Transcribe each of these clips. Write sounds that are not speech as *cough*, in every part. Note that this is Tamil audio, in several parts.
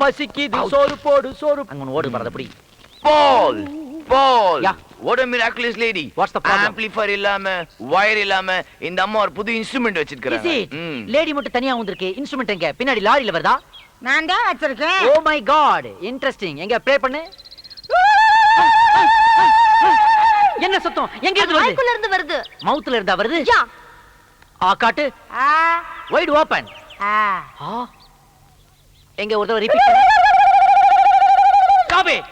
பசிக்குது சோறு போடு சோறு. அங்க ஓடு பரத Paul! Paul! Yeah. What a miraculous lady. What's the problem? Amplifier இல்லாம wire இல்லாம இந்த அம்மா ஒரு புது இன்ஸ்ட்ருமெண்ட் இஸ் வச்சிருக்காங்க லேடி மட்டும் தனியா வந்திருக்கு. இன்ஸ்ட்ருமெண்ட் எங்க? பின்னாடி லாரியில வருதா? நான் தான் வச்சிருக்கேன். ஓ மை காட் இன்ட்ரஸ்டிங் எங்க? ப்ளே பண்ணு. என்ன சத்தம்? எங்க இருந்து வருது? வாய்க்குள்ள இருந்து வருது. மவுத்ல இருந்தா வருது? யா. ஆ காட்டு. ஆ. வைட் ஓபன் ஆ. ஆ. எங்க ஒரு தடவை repeat stop it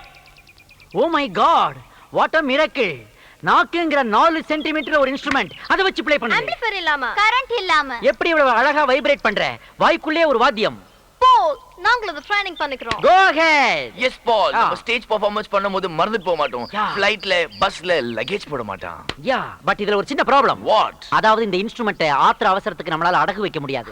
oh my god what a miracle நாக்குங்கிற நாலு சென்டிமீட்டர் ஒரு இன்ஸ்ட்ருமெண்ட் அதை வச்சு ப்ளே பண்ணுங்க ஆம்பிளிஃபையர் இல்லாம. கரண்ட் இல்லாம. எப்படி இவ்வளவு அழகா வைப்ரேட் பண்ற? வாய்க்குள்ளே ஒரு வாத்தியம். நாங்களும் அதை ட்ரைனிங் பண்ணிக்கிறோம். கோ அஹெட் எஸ் பால். நம்ம ஸ்டேஜ் பெர்ஃபார்மன்ஸ் பண்ணும்போது மறந்துட்டு போக மாட்டோம். ஃளைட்ல பஸ்ல லக்கேஜ் போட மாட்டான். யா பட் இதுல ஒரு சின்ன ப்ராப்ளம் வாட் அதாவது இந்த இன்ஸ்ட்ருமெண்ட்டை ஆத்திர அவசரத்துக்கு நம்மளால அடகு வைக்க முடியாது.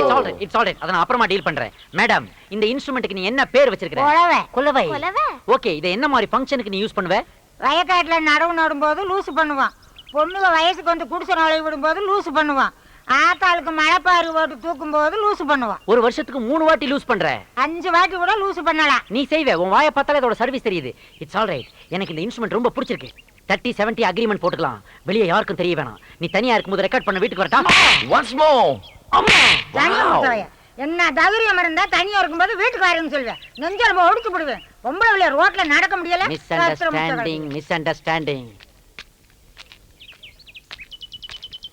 இட்ஸ் ஆல் இட்ஸ் ஆல் அதை நான் அப்புறமா டீல் பண்றேன். மேடம் இந்த இன்ஸ்ட்ருமெண்ட்டுக்கு நீ என்ன பேர் வச்சிருக்கிற? குழவை. குலவை. குலவை? ஓகே இதை என்ன மாதிரி ஃபங்க்ஷனுக்கு நீ யூஸ் பண்ணுவ? வயக்காட்டுல நடவு நடும்போது லூசு பண்ணுவான். பொண்ணுங்க வயசுக்கு வந்து குடிசை நுழைய விடும்போது லூசு பண்ணுவான். ஆத்தாளுக்கு மழைப்பாரு போட்டு தூக்கும் போது லூசு பண்ணுவான். ஒரு வருஷத்துக்கு மூணு வாட்டி லூஸ் பண்ற. அஞ்சு வாட்டி கூட லூசு பண்ணலாம். நீ செய்வே உன் வாயை பார்த்தாலே அதோட சர்வீஸ் தெரியுது. இட்ஸ் ஆல் ரைட் எனக்கு இந்த இன்ஸ்ட்ருமெண்ட் ரொம்ப பிடிச்சிருக்கு. தேர்ட்டி செவன்ட்டி அக்ரிமெண்ட் போட்டுக்கலாம். வெளியே யாருக்கும் தெரிய வேணாம். நீ தனியா இருக்கும்போது ரெக்கார்ட் பண்ண வீட்டுக்கு வரட்டா? ஒன்ஸ். என்ன தைரியம் இருந்தா தனியா இருக்கும்போது வீட்டுக்கு வரேன்னு சொல்லுவேன். நெஞ்சல் ஒடுக்கி விடுவேன் பொம்பளை பிள்ளை ரோட்ல நடக்க முடியல. மிஸ் அண்டர்ஸ்டாண்டிங் மிஸ் அண்டர்ஸ்டாண்டிங்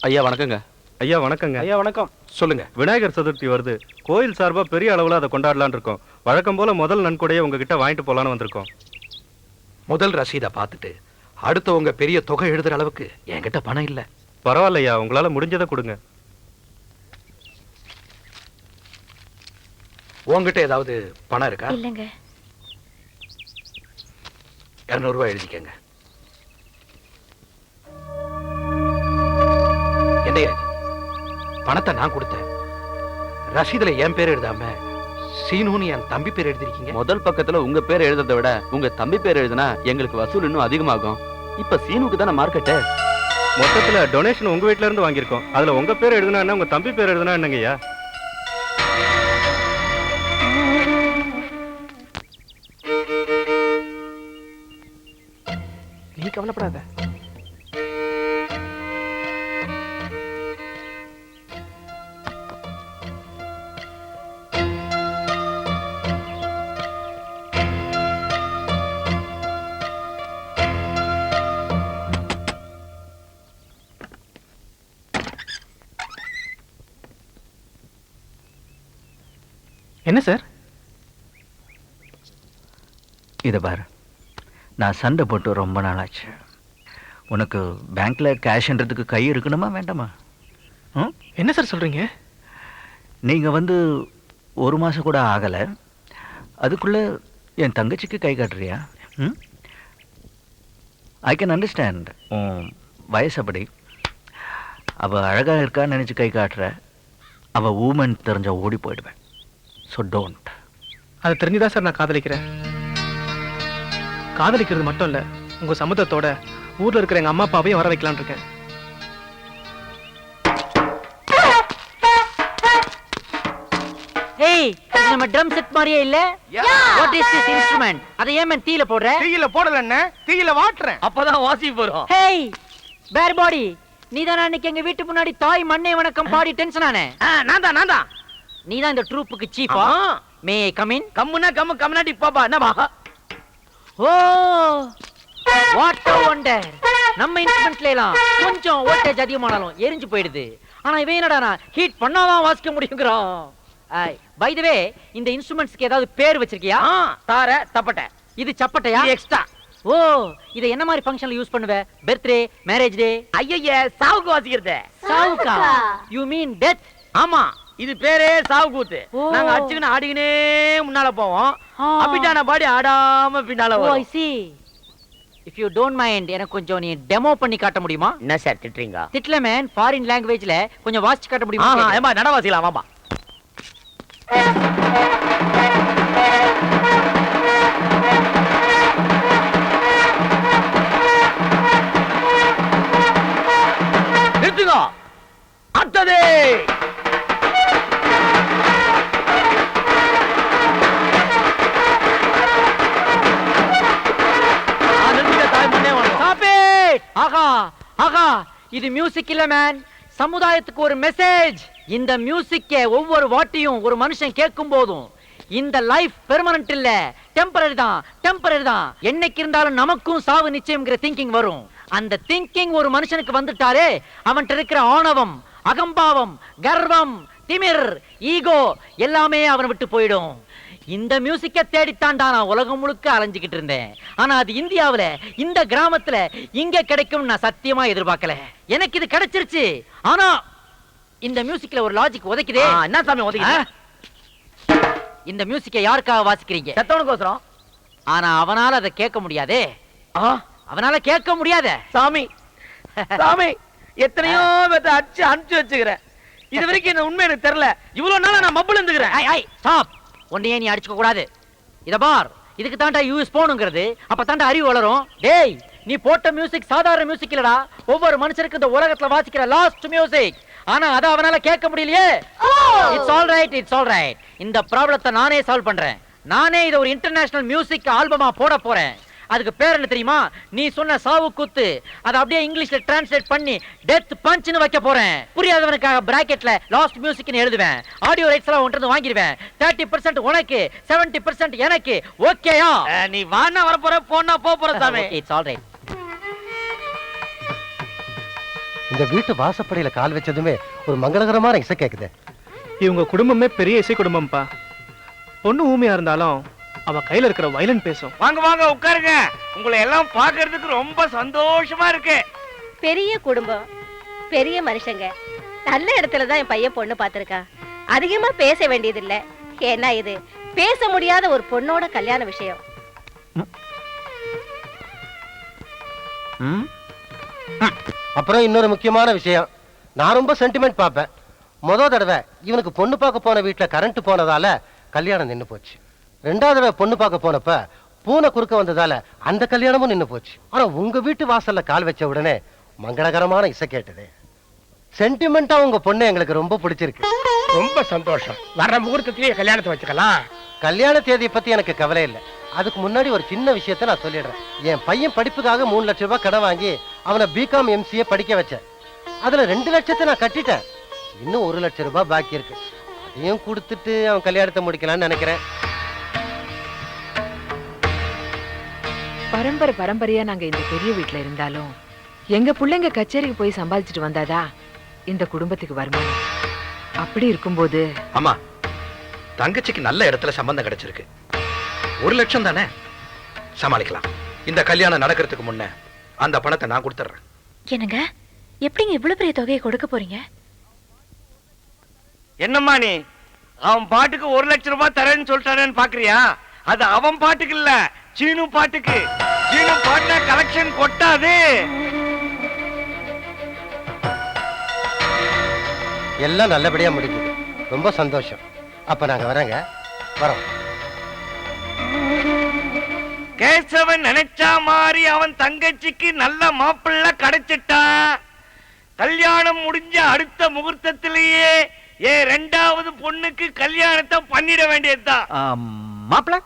ஐயா வணக்கங்க. ஐயா வணக்கங்க. ஐயா வணக்கம். சொல்லுங்க விநாயகர் சதுர்த்தி வருது. கோயில் சார்பா பெரிய அளவுல அதை கொண்டாடலாம்னு இருக்கோம். வழக்கம் போல முதல் நன்கொடையை உங்ககிட்ட வாங்கிட்டு போலான்னு வந்திருக்கோம். முதல் ரசீதை பார்த்துட்டு அடுத்தவங்க பெரிய தொகை எழுதுற அளவுக்கு என்கிட்ட பணம் இல்ல. பரவாயில்லையா உங்களால முடிஞ்சதை கொடுங்க. உன்கிட்ட ஏதாவது பணம் இருக்கா? இல்லங்க. இருநூறு ரூபாய் எழுதிக்கங்க. என்னையா? பணத்தை நான் கொடுத்தேன். ரசீதுல என் பேர் எழுதாம சீனுன்னு என் தம்பி பேர் எழுதிருக்கீங்க? முதல் பக்கத்துல உங்க பேர் எழுதுறதை விட உங்க தம்பி பேர் எழுதுனா எங்களுக்கு வசூல் இன்னும் அதிகமாகும். இப்ப சீனுக்கு தானே மார்க்கெட்டு மொத்தத்துல டொனேஷன் உங்க வீட்ல இருந்து வாங்கியிருக்கோம். அதுல உங்க பேர் எழுதுனா என்ன உங்க தம்பி பேர் எழுதுனா என்னங்கய்யா? நீ கவலைப்படாத. என்ன சார்? இதை பாரு. நான் சண்டை போட்டு ரொம்ப நாளாச்சு. உனக்கு பேங்க்ல கேஷ்ன்றதுக்கு கை இருக்கணுமா வேண்டாமா? ம்? என்ன சார் சொல்றீங்க? நீங்க வந்து ஒரு மாசம் கூட ஆகல. அதுக்குள்ள என் தங்கச்சிக்கு கை காட்டுறியா? ம்? ஐ கேன் அண்டர்ஸ்டாண்ட் உன் வயசு அப்படி அவ அழகா இருக்கான்னு நினைச்சு கை காட்டுற. அவ ஊமன் தெரிஞ்ச ஓடி போயிடுவேன். ஸோ டோன்ட் அது தெரிஞ்சுதான் சார் நான் காதலிக்கிறேன்? காதலிக்கிறது மட்டும் இல்ல உங்க சம்மதத்தோட ஊர்ல இருக்கிற எங்க அம்மா அப்பாவையும் வர வைக்கலாம்னு இருக்கேன். ஏய் இது நம்ம ட்ரம் செட் மாதிரியே இல்ல? வாட் இஸ் திஸ் இன்ஸ்ட்ருமெண்ட் அதை ஏன் தீல போடுற? தீயில போடல தீயில வாட்டுறேன். அப்பதான் வாசி போறோம் ஹேய் பேர் பாடி நீ தானே அன்னைக்கு எங்க வீட்டு முன்னாடி தாய் மண்ணே வணக்கம் பாடி டென்ஷன் ஆனே? நான் தான் நான் தான் நீ தான் இந்த ட்ரூப்புக்கு சீஃபா மே கம் இன் கம்முனா கம்மு கம்முனாடி பாப்பா என்னப்பா? Oh what a wonder. நம்ம இன்ஸ்ட்ருமெண்ட்ல எல்லாம் கொஞ்சம் வோல்டேஜ் அதிகமானாலும் எரிஞ்சு போயிடுது. ஆனா இவன் என்னடா ஹீட் பண்ணாதான் வாசிக்க முடியுங்கிறான். பை த வே இந்த இன்ஸ்ட்ருமெண்ட்ஸ்க்கு ஏதாவது பேர் வச்சிருக்கியா? தார தப்பட்ட. இது சப்பட்டையா? எக்ஸ்ட்ரா ஓ இதை என்ன மாதிரி ஃபங்க்ஷன்ல யூஸ் பண்ணுவ? பர்த்டே மேரேஜ் டே ஐயய்ய சாவுக்கு வாசிக்கிறது. சாவுக்கா? யூ மீன் டெத் ஆமா. இது பேரே சாவு கூத்து. நாங்க அடிச்சுக்கின்னு ஆடிக்கினே முன்னால போவோம். ஆ. அப்பிட்டான பாடி ஆடாம பின்னால வரும். இஃப் யூ டோன்ட் மைண்ட் எனக்கு கொஞ்சம் நீ டெமோ பண்ணி காட்ட முடியுமா? என்ன சார் திட்டுறீங்க? திட்ல மேன் ஃபாரின் லாங்குவேஜ்ல கொஞ்சம் வாசிச்சு காட்ட முடியுமா? கேக்குறேன். ஏமா நடவாசிக்கலாம் வாப்பா நிறுத்துங்க. அடுத்தது. ஆகா இது மியூசிக் இல்ல மேன் சமுதாயத்துக்கு ஒரு மெசேஜ் இந்த மியூசிக்கை ஒவ்வொரு வாட்டியும் ஒரு மனுஷன் கேட்கும் போதும் இந்த லைஃப் பெர்மனன்ட் இல்ல. டெம்பரரி தான் டெம்பரரி தான். என்னைக்கு இருந்தாலும் நமக்கும் சாவு நிச்சயம்ங்கிற திங்கிங் வரும். அந்த திங்கிங் ஒரு மனுஷனுக்கு வந்துட்டாலே அவன்கிட்ட இருக்கிற ஆணவம் அகம்பாவம் கர்வம் திமிர் ஈகோ எல்லாமே அவனை விட்டு போயிடும். இந்த மியூசிக்க தேடித்தான்டா நான் உலகம் முழுக்க அலைஞ்சுக்கிட்டு இருந்தேன். ஆனா அது இந்தியாவுல இந்த கிராமத்துல இங்க கிடைக்கும் நான் சத்தியமா எதிர்பார்க்கல. எனக்கு இது கிடைச்சிருச்சு. ஆனா இந்த மியூசிக்ல ஒரு லாஜிக் உதைக்குதே. என்ன சாமி ஒதுக்கி இந்த மியூசிக்கை யாருக்காக வாசிக்கிறீங்க? செத்தவனுக்கோசரம். ஆனா அவனால அதை கேட்க முடியாதே. அவனால கேட்க முடியாதே. சாமி சாமி எத்தனையோ பேத்த அடிச்சு அனுப்பிச்சு வச்சுக்கிறேன். இது வரைக்கும் இந்த உண்மை எனக்கு தெரியல. இவ்வளவு நாளா நான் மப்புல இருந்துக்கிறேன். ஐ ஐ ஸ்டாப் உன்னையே நீ அடிச்சுக்க கூடாது. இத பார் இதுக்கு தாண்டா யூஎஸ் போகணுங்கிறது அப்ப தாண்டா அறிவு வளரும். டேய் நீ போட்ட மியூசிக் சாதாரண மியூசிக் இல்லடா. ஒவ்வொரு மனுஷனுக்கு இந்த உலகத்துல வாசிக்கிற லாஸ்ட் மியூசிக் ஆனா அத அவனால கேட்க முடியலையே. It's all right it's all right இந்த ப்ராப்ளத்தை நானே சால்வ் பண்றேன். நானே இதை ஒரு இன்டர்நேஷனல் மியூசிக் ஆல்பமா போட போறேன். அதுக்கு பேர் என்ன தெரியுமா? நீ சொன்ன சாவு குத்து. அதை அப்படியே இங்கிலீஷ்ல டிரான்ஸ்லேட் பண்ணி டெத் பஞ்ச்னு வைக்க போறேன். புரியாதவனுக்காக பிராக்கெட்ல லாஸ்ட் மியூசிக்னு எழுதுவேன். ஆடியோ ரைட்ஸ் எல்லாம் உன்கிட்ட வாங்கிடுவேன். தேர்ட்டி பர்சன்ட் உனக்கு செவன்டி பர்சன்ட் எனக்கு. ஓகேயா நீ வானா வர போற போனா போ போற சாமி. இட்ஸ் ஆல் ரைட் இந்த வீட்டு வாசப்படியில கால் வச்சதுமே ஒரு மங்களகரமான இசை கேக்குது. இவங்க குடும்பமே பெரிய இசை குடும்பம்ப்பா. பொண்ணு ஊமையா இருந்தாலும் அவ கையில இருக்கிற வயலன் பேசும். வாங்க வாங்க உட்காருங்க. உங்களை எல்லாம் பாக்குறதுக்கு ரொம்ப சந்தோஷமா இருக்கு. பெரிய குடும்பம் பெரிய மனுஷங்க. நல்ல இடத்துல தான் என் பையன் பொண்ணு பார்த்திருக்கான் அதிகமா பேச வேண்டியதில்லை. ஏன்னா இது பேச முடியாத ஒரு பொண்ணோட கல்யாண விஷயம். அப்புறம் இன்னொரு முக்கியமான விஷயம். நான் ரொம்ப சென்டிமெண்ட் பார்ப்பேன். முத தடவை இவனுக்கு பொண்ணு பார்க்க போன வீட்டுல கரண்ட் போனதால கல்யாணம் நின்னு போச்சு. ரெண்டாவது தடவை பொண்ணு பார்க்க போனப்ப பூனை குறுக்க வந்ததால அந்த கல்யாணமும் நின்னு போச்சு. ஆனா உங்க வீட்டு வாசல்ல கால் வச்ச உடனே மங்களகரமான இசை கேட்டது. சென்டிமெண்டா உங்க பொண்ணு எங்களுக்கு ரொம்ப பிடிச்சிருக்கு. ரொம்ப சந்தோஷம். வர்ற முகூர்த்தத்திலேயே கல்யாணத்தை வச்சுக்கலாம். கல்யாண தேதியை பத்தி எனக்கு கவலை இல்லை. அதுக்கு முன்னாடி ஒரு சின்ன விஷயத்த நான் சொல்லிடுறேன். என் பையன் படிப்புக்காக மூணு லட்சம் ரூபாய் கடன் வாங்கி அவனை பிகாம் எம்சிஏ படிக்க வச்சேன். அதுல ரெண்டு லட்சத்தை நான் கட்டிட்டேன். இன்னும் ஒரு லட்சம் ரூபாய் பாக்கி இருக்கு. அதையும் கொடுத்துட்டு அவன் கல்யாணத்தை முடிக்கலாம்னு நினைக்கிறேன். பரம்பரை பரம்பரையா நாங்க இந்த பெரிய வீட்ல இருந்தாலும் எங்க பிள்ளைங்க கச்சேரிக்கு போய் சம்பாதிச்சுட்டு வந்தாதா? இந்த குடும்பத்துக்கு வருமானம். அப்படி இருக்கும்போது ஆமா தங்கச்சிக்கு நல்ல இடத்துல சம்பந்தம் கிடைச்சிருக்கு. ஒரு லட்சம் தானே? சமாளிக்கலாம். இந்த கல்யாணம் நடக்கிறதுக்கு முன்ன அந்த பணத்தை நான் கொடுத்துட்றேன். என்னங்க? எப்படிங்க இவ்வளவு பெரிய தொகையை கொடுக்க போறீங்க? என்னம்மா நீ? அவன் பாட்டுக்கு ஒரு லட்சம் ரூபாய் தரேன்னு சொல்லிட்டானேன்னு பாக்குறியா? அது அவன் பாட்டுக்கு இல்ல. சீனு பாட்டுக்கு. சீனு பாட்டுல கலெக்ஷன் கொட்டாது. எல்லாம் நல்லபடியா முடிக்குது ரொம்ப சந்தோஷம். அப்ப நாங்க வரேங்க வரோம். கேசவன் நினைச்சா மாதிரி அவன் தங்கச்சிக்கு நல்ல மாப்பிள்ளை கிடைச்சிட்டான் கல்யாணம் முடிஞ்ச அடுத்த முகூர்த்தத்திலேயே ஏ ரெண்டாவது பொண்ணுக்கு கல்யாணத்தை பண்ணிட வேண்டியதுதான். மாப்பிள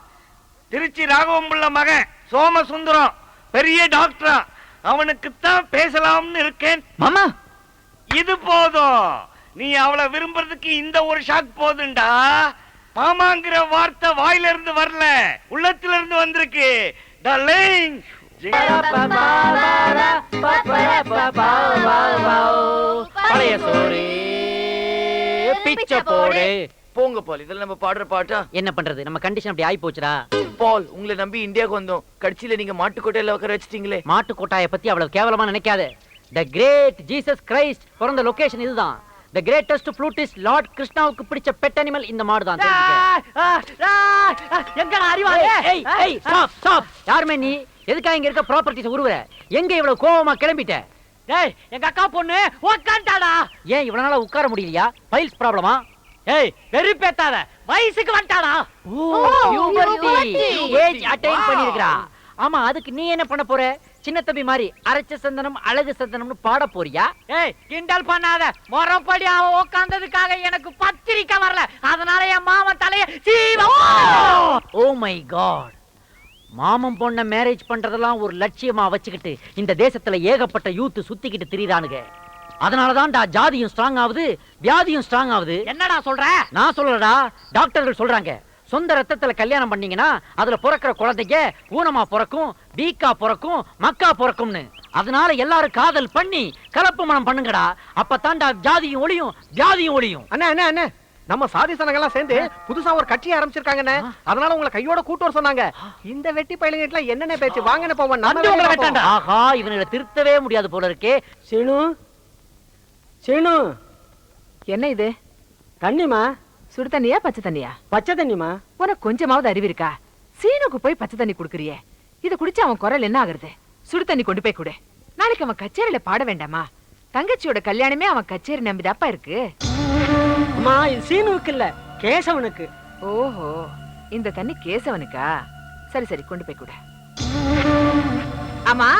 திருச்சி ராகவம்புள்ள மகன் சோமசுந்தரம் பெரிய டாக்டரா அவனுக்குத்தான் பேசலாம்னு இருக்கேன். மாமா! இது போதும். நீ அவளை விரும்புறதுக்கு இந்த ஒரு ஷாக் போதுண்டா. மாமாங்கிற வார்த்தை வாயில இருந்து வரல. உள்ளத்துல இருந்து வந்திருக்கு பழைய சோறு. பிச்சை போடு. போங்க பால். இதுல நம்ம பாடுற பாட்டா? என்ன பண்றது? நம்ம கண்டிஷன் அப்படி ஆயி போச்சுடா பால் உங்களை நம்பி இந்தியாவுக்கு வந்தோம். கடைசியில நீங்க மாட்டுக்கோட்டையில உட்கார வச்சிட்டீங்களே. மாட்டு கொட்டாயை பத்தி அவ்வளவு கேவலமா நினைக்காத. த கிரேட் ஜீசஸ் கிரைஸ்ட் பிறந்த லொகேஷன் இதுதான். த கிரேட்டஸ்ட் ஃப்ளூட்டிஸ்ட் லார்ட் கிருஷ்ணாவுக்கு பிடிச்ச பெட் அனிமல் இந்த மாடு தான் ஏய் ஏய் யாருமே நீ? எதுக்காக இங்க இருக்க ப்ராப்பர்ட்டிஸ் உருவுற? எங்க இவ்வளவு கோவமா கிளம்பிட்ட? டேய் எங்க அக்கா பொண்ணு உட்கார்ந்தாடா ஏன் இவ்வளவு நாளா உட்கார முடியலையா? ஃபைல்ஸ் ப்ராப்ளமா ஏய் வெறுப்பேத்தாத. வயசுக்கு பியூபர்ட்டி ஏஜ் அட்டைன் பண்ணிருக்கா ஆமா அதுக்கு நீ என்ன பண்ண போற? சின்ன தம்பி மாதிரி அரைச்ச சந்தனம் அழகு சந்தனம்னு பாட போறியா? ஏய் கிண்டல் பண்ணாத. முறப்படி அவ உட்கார்ந்ததுக்காக எனக்கு பத்திரிக்கை வரல. அதனால என் மாமன் தலைய சீவ ஓ! மை காட் மாமன் பொண்ண மேரேஜ் பண்றதெல்லாம் ஒரு லட்சியமா வச்சுக்கிட்டு இந்த தேசத்துல ஏகப்பட்ட யூத் சுத்திக்கிட்டு திரியுறானுங்க. அதனாலதான்டா ஜாதியும் ஸ்ட்ராங் ஆகுது வியாதியும் ஸ்ட்ராங் ஆகுது. என்னடா சொல்ற? நான் சொல்லலடா டாக்டர்கள் சொல்றாங்க. சொந்த ரத்தத்துல கல்யாணம் பண்ணீங்கன்னா அதுல பிறக்கிற குழந்தைங்க ஊனமா பிறக்கும் வீக்கா பிறக்கும் மக்கா பிறக்கும்னு. அதனால எல்லாரும் காதல் பண்ணி கலப்பு மனம் பண்ணுங்கடா. அப்பதான்டா ஜாதியும் ஒளியும் வியாதியும் ஒளியும். அண்ணா அண்ணா அண்ணா நம்ம சாதி சனங்கள்லாம் சேர்ந்து புதுசா ஒரு கட்சி ஆரம்பிச்சிருக்காங்கண்ணே அதனால உங்களை கையோட கூட்டு வர சொன்னாங்க. இந்த வெட்டி பயிலுங்கிட்ட என்னென்ன பேச்சு? வாங்கன்னு போவோம். ஆஹா இவனுங்களை திருத்தவே முடியாது போல இருக்கே. சீனு சீனு. என்ன இது? தண்ணிமா சுடு தண்ணியா பச்சை தண்ணியா? பச்சை தண்ணிமா உனக்கு கொஞ்சமாவது அறிவு இருக்கா? சீனுக்கு போய் பச்சை தண்ணி குடுக்குறியே. இத குடிச்சு அவன் குரல் என்ன ஆகுறது? சுடு தண்ணி கொண்டு போய் கொடு. நாளைக்கு அவன் கச்சேரியில பாட வேண்டாமா? தங்கச்சியோட கல்யாணமே அவன் கச்சேரி நம்பிதாப்பா இருக்கு. அம்மா இது சீனுவுக்கு இல்ல கேசவனுக்கு. ஓஹோ இந்த தண்ணி கேசவனுக்கா? சரி சரி கொண்டு போய் கொடு. ஆமா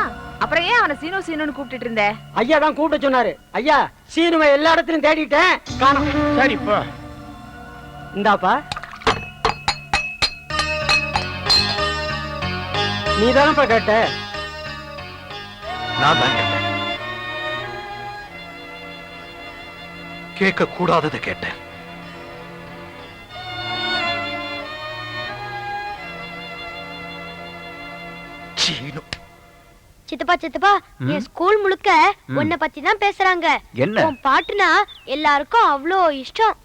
அப்புறம் ஏன் அவனை சீனு சீனுன்னு கூப்பிட்டுட்டு இருந்த? ஐயா தான் கூப்பிட சொன்னாரு. ஐயா சீனுவை எல்லா இடத்துலயும் தேடிட்டேன். காணோம். சரி இப்போ இந்தாப்பா. நீ தானப்பா கேட்ட? நான் தான் கேட்டேன். கேட்க கூடாததை கேட்டேன். சித்தப்பா சித்தப்பா என் ஸ்கூல் முழுக்க உன்னை பத்தி தான் பேசுறாங்க. என்ன? உன் பாட்டுனா எல்லாருக்கும் அவ்வளோ இஷ்டம்.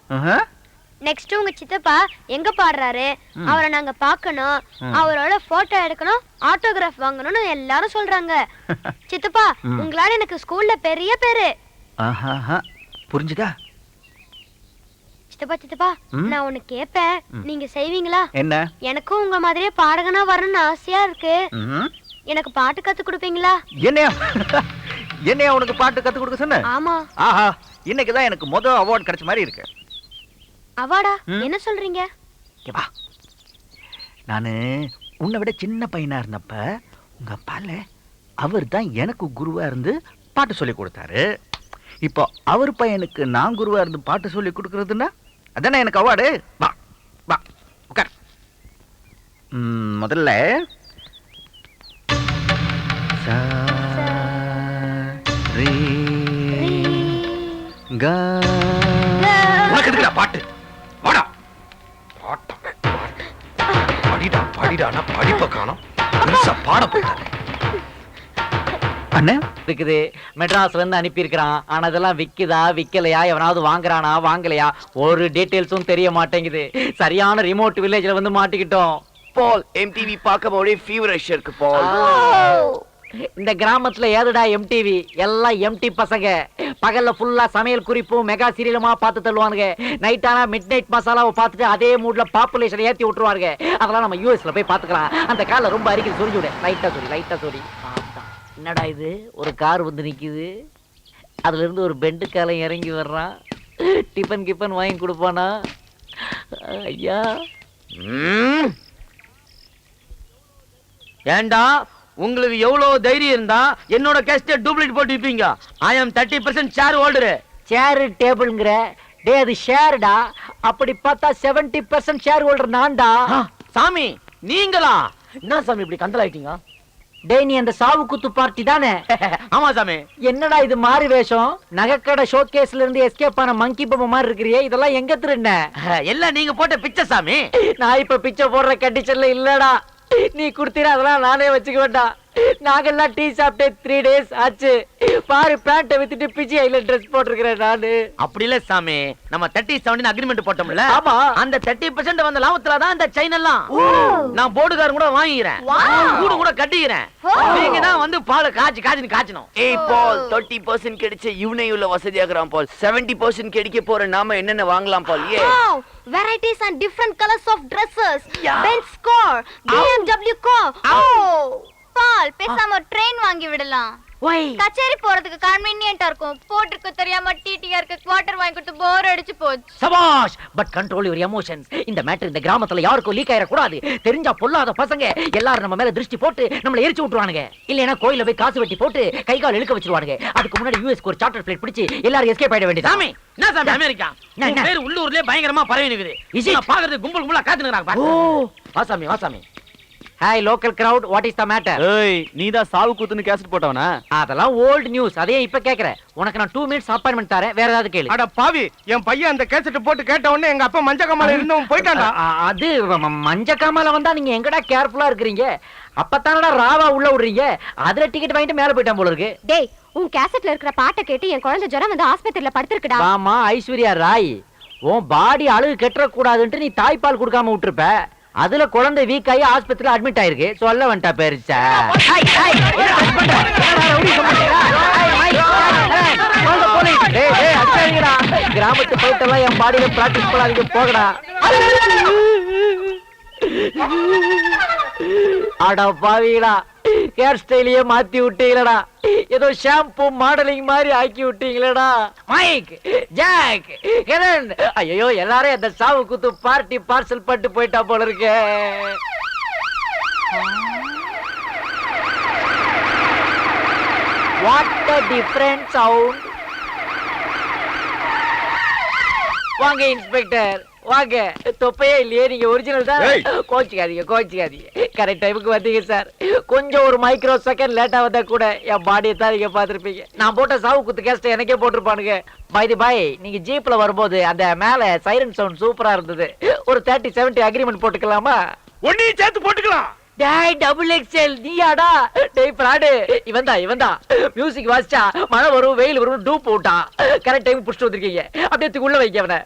நெக்ஸ்ட் உங்க சித்தப்பா எங்க பாடுறாரு? அவரை நாங்க பார்க்கணும். அவரோட போட்டோ எடுக்கணும் ஆட்டோகிராஃப் வாங்கணும்னு எல்லாரும் சொல்றாங்க. *laughs* சித்தப்பா உங்களால எனக்கு ஸ்கூல்ல பெரிய பேரு. புரிஞ்சுதா? சித்தப்பா சித்தப்பா. நான் ஒண்ணு கேட்பேன் நீங்க செய்வீங்களா? என்ன? எனக்கும் உங்க மாதிரியே பாடகனா வரணும்னு ஆசையா இருக்கு. எனக்கு பாட்டு கத்து கொடுப்பீங்களா? என்னையா? என்னையா உனக்கு பாட்டு கத்து கொடுக்க சொன்ன? ஆமா. ஆஹா இன்னைக்கு தான் எனக்கு முதல் அவார்ட் கிடைச்ச மாதிரி இருக்கு. அவாடா ம். என்ன சொல்றீங்க? வா. நானு உன்னை விட சின்ன பையனா இருந்தப்ப உங்க அப்பால அவர் தான் எனக்கு குருவா இருந்து பாட்டு சொல்லி கொடுத்தாரு. இப்போ அவர் பையனுக்கு நான் குருவா இருந்து பாட்டு சொல்லி கொடுக்கறதுன்னா அதானே எனக்கு அவார்டு வா வா உட்கார். முதல்ல கா. உனக்கு எதுக்குடா பாட்டு? வாடா. பாட்டு. படிடா படிடானா படிப்பை காணோம். பெருசா பாட போயிட்டாங்க அண்ணே? இருக்குது. மெட்ராஸ்ல இருந்து அனுப்பி இருக்கிறான் ஆனா அதெல்லாம் விக்குதா விக்கலையா? எவனாவது வாங்குறானா வாங்கலையா? ஒரு டீடைல்ஸும் தெரிய மாட்டேங்குது. சரியான ரிமோட் வில்லேஜ்ல வந்து மாட்டிக்கிட்டோம். பால் எம்டிவி பார்க்க போதே ஃபீவரஷ் இருக்கு பால். இந்த கிராமத்துல ஏதுடா எம்டிவி எல்லாம் எம்டி பசங்க. பகல்ல ஃபுல்லா சமையல் குறிப்பும் மெகா சீரியலுமா பார்த்து தள்ளுவானுங்க. நைட் ஆனா மிட் நைட் மசாலாவை பார்த்துட்டு அதே மூட்ல பாப்புலேஷன் ஏத்தி விட்டுருவாங்க அதெல்லாம் நம்ம யூஎஸ்ல போய் பார்த்துக்கலாம். அந்த கார்ல ரொம்ப அரிக்குது. சொல்லி விடு. லைட்டா சொல்லி லைட்டா சொல்லி என்னடா இது? ஒரு கார் வந்து நிக்குது. அதுல இருந்து ஒரு பெண்டு காலம் இறங்கி வர்றான் டிஃபன் கிஃபன் வாங்கி கொடுப்பானா? ஐயா. ஏண்டா? உங்களுக்கு எவ்வளவு தைரியம் இருந்தா என்னோட கேஸ்ட டூப்ளிகேட் போட்டு விப்பீங்க. I am thirty percent share holder சேரு டேபிள்ங்கிற டே அது ஷேர்டா அப்படி பார்த்தா 70% பர்சன்ட் ஷேர் ஹோல்டர் நான்டா. சாமி நீங்களா? என்ன சாமி இப்படி கந்தல் ஆயிட்டீங்க? டேய் நீ அந்த சாவு குத்து பார்ட்டி தானே? *laughs* ஆமா சாமி. என்னடா இது மாறி வேஷம்? நகைக்கடை ஷோகேஸ்ல இருந்து எஸ்கேப் ஆன மங்கி பொம்மை மாதிரி இருக்கிறியே இதெல்லாம் எங்க திருண்ண *laughs* எல்லாம் நீங்க போட்ட பிச்சை சாமி. நான் இப்ப பிச்சை போடுற கண்டிஷன்ல இல்லடா. நீ கொடுத்தீங்க அதெல்லாம் நானே வச்சுக்க வேண்டாம். நாங்கெல்லாம் டீ சாப்பிட்டே த்ரீ டேஸ் ஆச்சு. பாரு பேண்ட்டை வித்துட்டு பிஜி ஐல ட்ரெஸ் போட்டிருக்கிறேன் நானு. அப்படி இல்ல சாமி. நம்ம தேர்ட்டி செவன்டின் அக்ரிமெண்ட் போட்டோம்ல. ஆமா. அந்த தேர்ட்டி பர்சன்ட் வந்த லாபத்துல தான் இந்த செயின் எல்லாம். நான் போர்டுகாரன் கூட வாங்கிக்கிறேன். கூடு கூட கட்டிக்கிறேன். நீங்க தான் வந்து பால் காய்ச்சி காய்ச்சி காய்ச்சணும். ஏய் பால் தேர்ட்டி பர்சன்ட் கிடைச்ச இவனே உள்ள வசதியாகிறான் பால். செவன்டி பர்சன்ட் கிடைக்க போற நாம என்னென்ன வாங்கலாம் பால்? ஏ Wow! Varieties and different colors of dresses. Benz car, BMW car. Oh! பால் பேசாம ஒரு ட்ரெயின் வாங்கி விடலாம். ஒய். கச்சேரி போறதுக்கு கன்வீனியன்ட்டா இருக்கும். போட்டிருக்க தெரியாம டிடிஆர் இருக்கு குவார்டர் வாங்கி கொடுத்து போர் அடிச்சு போச்சு. சபாஷ் பட் கண்ட்ரோல் யுவர் எமோஷன்ஸ் இந்த மேட்டர் இந்த கிராமத்துல யாருக்கும் லீக் ஆயிட கூடாது தெரிஞ்சா பொல்லாத பசங்க. எல்லாரும் நம்ம மேல திருஷ்டி போட்டு நம்மள எரிச்சு விட்டுருவானுங்க. இல்லைன்னா கோயில போய் காசு வெட்டி போட்டு கை கால் இழுக்க வச்சிருவானுங்க. அதுக்கு முன்னாடி யூஎஸ்க்கு ஒரு சார்ட்டர் பிளைட் பிடிச்சு எல்லாரும் எஸ்கேப் ஆயிட வேண்டியது சாமி என்ன சாமி அமெரிக்கா? பேர் உள்ளூர்லயே பயங்கரமா பரவி நிக்குது. பாக்குறது கும்பல் கும்பலா காத்துனுறாங்க ஓ. வா சாமி வா சாமி. Hi local crowd what is the matter ஏய் நீ தான் சாவு கூத்துன்னு கேசட் போட்டவனா? அதெல்லாம் ஓல்ட் நியூஸ் அதே இப்ப கேக்குறேன். உனக்கு நான் டூ மினிட்ஸ் அப்பாயின்மெண்ட் தரேன். வேற ஏதாவது கேளு. அட பாவி என் பையன் அந்த கேசட் போட்டு கேட்ட உடனே எங்க அப்பா மஞ்ச கமால இருந்தவன் போயிட்டான்டா. அது மஞ்ச காமால வந்தா நீங்க எங்கடா கேர்ஃபுல்லா இருக்கிறீங்க? அப்பத்தானடா ராவா உள்ள விடுறீங்க? அதுல டிக்கெட் வாங்கிட்டு மேல போயிட்டான் போல இருக்கு. டேய் உன் கேசட்ல இருக்கிற பாட்டை கேட்டு என் குழந்தை ஜுரம் வந்து ஆஸ்பத்திரியில படுத்திருக்குடா. ஆமா ஐஸ்வர்யா ராய் உன் பாடி அழுகு கெட்டுற கூடாதுன்ட்டு நீ தாய்ப்பால் கொடுக்காம விட்டுருப்ப. அதுல குழந்தை வீக் ஆகி ஆஸ்பத்திரியில அட்மிட் ஆயிருக்கு. சொல்ல வந்துட்டா பெருசா. கிராமத்து போயிட்டெல்லாம் என் பாடியில பிராக்டிஸ் பண்ணாதீங்க போகடா அட பாவீங்களா ஹேர் ஸ்டைலையே மாத்தி விட்டீங்களடா. ஏதோ ஷாம்பு மாடலிங் மாதிரி ஆக்கி விட்டீங்களடா. மைக் ஜாக் ஹெலன் ஐயோ எல்லாரும் அந்த சாவு குத்து பார்ட்டி பார்சல் பண்ணிட்டு போயிட்டா போல இருக்கு. வாட் a டிஃபரண்ட் சவுண்ட் வாங்க இன்ஸ்பெக்டர் வாங்க. தொப்பையே இல்லையே நீங்க ஒரிஜினல் தான். கோச்சிக்காதீங்க கோச்சிக்காதீங்க. கரெக்ட் டைமுக்கு வந்தீங்க சார் கொஞ்சம் ஒரு மைக்ரோ செகண்ட் லேட்டா வந்தா கூட என் பாடியை தான் நீங்க பாத்திருப்பீங்க நான் போட்ட சாவு குத்து கேஸ்ட் எனக்கே போட்டிருப்பானுங்க. பை தி பை நீங்க ஜீப்ல வரும்போது அந்த மேல சைரன் சவுண்ட் சூப்பரா இருந்தது. ஒரு தேர்ட்டி செவன்டி அக்ரிமெண்ட் போட்டுக்கலாமா? ஒன்னையும் சேர்த்து போட்டுக்கலாம். டேய் டபுள் எக்ஸ்எல் நீயாடா? டேய் பிராடு. இவன் தான் இவன் தான். மியூசிக் வாசிச்சா மழை வரும் வெயில் வரும் டூப் போட்டான். கரெக்ட் டைம் புடிச்சிட்டு வந்திருக்கீங்க. அப்படியே உள்ள வைக்க அவனை.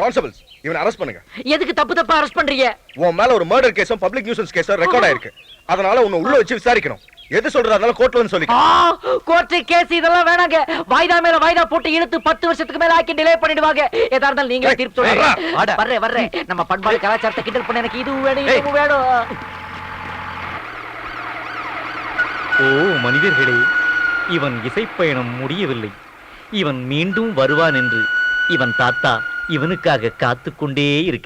கான்ஸ்டபிள்ஸ் இவனை அரெஸ்ட் பண்ணுங்க. எதுக்கு தப்பு தப்பா அரெஸ்ட் பண்றீங்க? உன் மேல ஒரு மர்டர் கேஸும் பப்ளிக் நியூசன்ஸ் கேஸும் ரெக்கார்ட் ஆயிருக்கு. அதனால உன்னை உள்ள வச்சு விசாரிக்கணும். எது சொல்றதால கோர்ட்ல வந்து சொல்லிக்க. கோர்ட்டு கேஸ் இதெல்லாம் வேணாங்க. வாய்தா மேல வாய்தா போட்டு இழுத்து பத்து வருஷத்துக்கு மேல ஆக்கி டிலே பண்ணிடுவாங்க. ஏதா இருந்தாலும் நீங்களே ஏய், தீர்ப்பு சொல்லுங்க. வர்றேன் வர்றேன். நம்ம பண்பாடு கலாச்சாரத்தை கிண்டல் பண்ண எனக்கு இது வேணும் இது வேணும். ஓ மனிதர்களே இவன் இசைப்பயணம் முடியவில்லை. இவன் மீண்டும் வருவான் என்று இவன் தாத்தா இவனுக்காக காத்துக்கொண்டே இருக்க